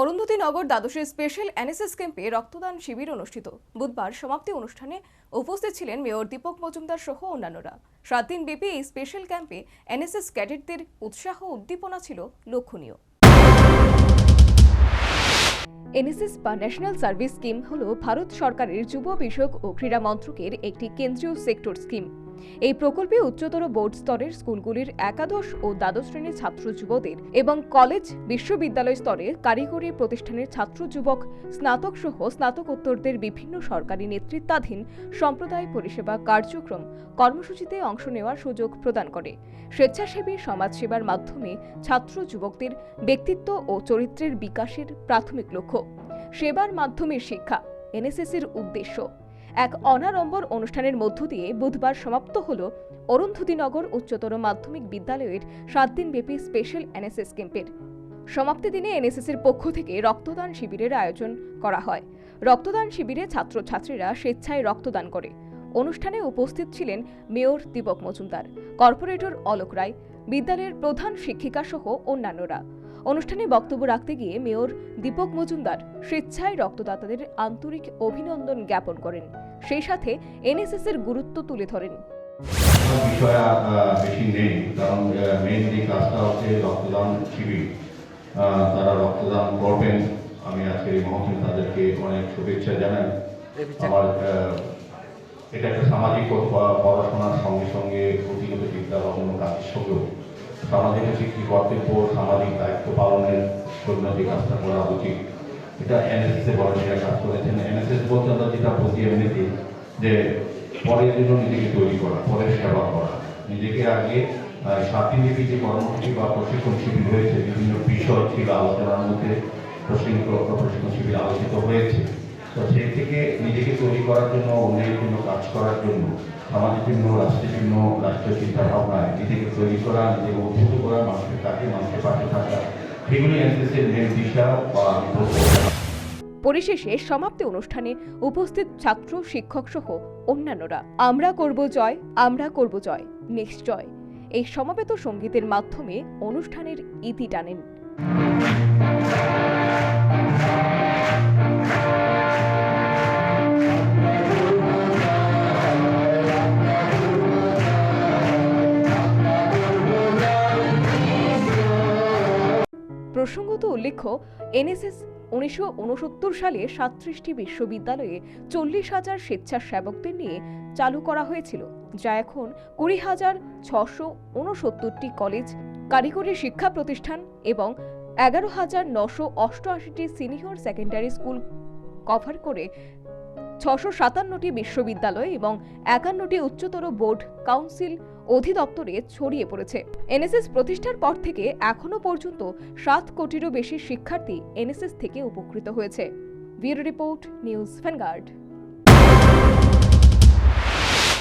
অরুন্ধতী নগর দ্বাদশের special NSS ক্যাম্পে রক্তদান শিবির অনুষ্ঠিত। বুধবার সমাপ্তি অনুষ্ঠানে উপস্থিত ছিলেন মেয়র দীপক মজুমদার সহ অন্যান্যরা। সাত দিন ব্যাপী এই স্পেশাল ক্যাম্পে এনএসএস ক্যাডেটদের উৎসাহ উদ্দীপনা ছিল লক্ষণীয়। এনএসএস বা ন্যাশনাল সার্ভিস স্কিম হল ভারত সরকারের যুব বিষয়ক ও ক্রীড়া মন্ত্রকের একটি কেন্দ্রীয় সেক্টর স্কিম। এই প্রকল্পে উচ্চতর বোর্ড স্তরের স্কুলগুলির একাদশ ও দ্বাদশ শ্রেণির ছাত্র যুবদের এবং কলেজ, বিশ্ববিদ্যালয় স্তরে কারিগরি প্রতিষ্ঠানের ছাত্র যুবক, স্নাতক সহ স্নাতকোত্তরদের বিভিন্ন সরকারি নেতৃত্বাধীন সম্প্রদায় পরিষেবা কার্যক্রম কর্মসূচিতে অংশ নেওয়ার সুযোগ প্রদান করে। স্বেচ্ছাসেবী সমাজসেবার মাধ্যমে ছাত্র যুবকদের ব্যক্তিত্ব ও চরিত্রের বিকাশের প্রাথমিক লক্ষ্য। সেবার মাধ্যমে শিক্ষা, এনএসএসের উদ্দেশ্য। এক অনাড়ম্বর অনুষ্ঠানের মধ্য দিয়ে বুধবার সমাপ্ত হল অরুন্ধতীনগর উচ্চতর মাধ্যমিক বিদ্যালয়ের সাত দিনব্যাপী স্পেশাল এনএসএস ক্যাম্পের। সমাপ্তি দিনে এনএসএসের পক্ষ থেকে রক্তদান শিবিরের আয়োজন করা হয়। রক্তদান শিবিরে ছাত্রছাত্রীরা স্বেচ্ছায় রক্তদান করে। অনুষ্ঠানে উপস্থিত ছিলেন মেয়র দীপক মজুমদার, কর্পোরেটর অলোক রায়, বিদ্যালয়ের প্রধান শিক্ষিকা সহ অন্যান্যরা। অনুষ্ঠানে বক্তব্য রাখতে গিয়ে মেয়র দীপক মজুমদার স্বেচ্ছায় রক্তদাতাদের আন্তরিক অভিনন্দন জ্ঞাপন করেন। সেই সাথে এনএসএস এর গুরুত্ব তুলে ধরেন। কোনো বেশি নেই কারণ মেইন যে কাজটা হচ্ছে রক্তদান শিবির। তারা রক্তদান করবেন। আমি আজকে এই মহসিন তাদেরকে অনেক শুভেচ্ছা জানাই। আমার এটা একটা সামাজিক পড়াশোনার সঙ্গে সঙ্গে প্রতিগত বা অন্য কাজের সঙ্গেও সামাজিক একটি কর্তব্য সামাজিক দায়িত্ব পালনের জন্য যে কাজটা করা উচিত, এটা এনএসএস ভলেন্টিয়ার কাজ করেছেন। এনএসএস বলতে আমরা যেটা বুঝি এমনিতে, যে পরের জন্য নিজেকে তৈরি করা, পরের সেবা করা। নিজেকে আগে দিনব্যাপী যে কর্মসূচি বা প্রশিক্ষণ শিবির হয়েছে, বিভিন্ন বিষয় ছিল আলোচনার মধ্যে প্রশিক্ষণ শিবির আলোচিত হয়েছে। তো সেই থেকে নিজেকে তৈরি করার জন্য জন্য, কাজ করার জন্য রাষ্ট্রের জন্য, রাষ্ট্রীয় চিন্তা ভাবনায় নিজেকে তৈরি করা, নিজেকে উদ্বুদ্ধ করা, মানুষের মানুষের পাশে থাকা, সেগুলি এনএসএস এর মেন দিশা বা পরিশেষে সমাপ্তি অনুষ্ঠানে উপস্থিত ছাত্র, শিক্ষক সহ অন্যান্যরা। আমরা করব জয়, আমরা করব জয় নিশ্চয় এই সমবেত সঙ্গীতের মাধ্যমে অনুষ্ঠানের ইতি টানেন। প্রসঙ্গত উল্লেখ্য, এনএসএস উনিশশো উনসত্তর সালে সাতত্রিশটি বিশ্ববিদ্যালয়ে চল্লিশ হাজার স্বেচ্ছাসেবকদের নিয়ে চালু করা হয়েছিল, যা এখন কুড়ি হাজার ছশো উনসত্তরটি কলেজ, কারিগরি শিক্ষা প্রতিষ্ঠান এবং এগারো হাজার নশো অষ্টআশিটি সিনিয়র সেকেন্ডারি স্কুল কভার করে ছশো সাতান্নটি বিশ্ববিদ্যালয় এবং একান্নটি উচ্চতর বোর্ড, কাউন্সিল অধিদপ্তরে ছড়িয়ে পড়েছে। এনএসএস প্রতিষ্ঠার পর থেকে এখনও পর্যন্ত সাত কোটিরও বেশি শিক্ষার্থী এনএসএস থেকে উপকৃত হয়েছে। Bureau report, News Vanguard.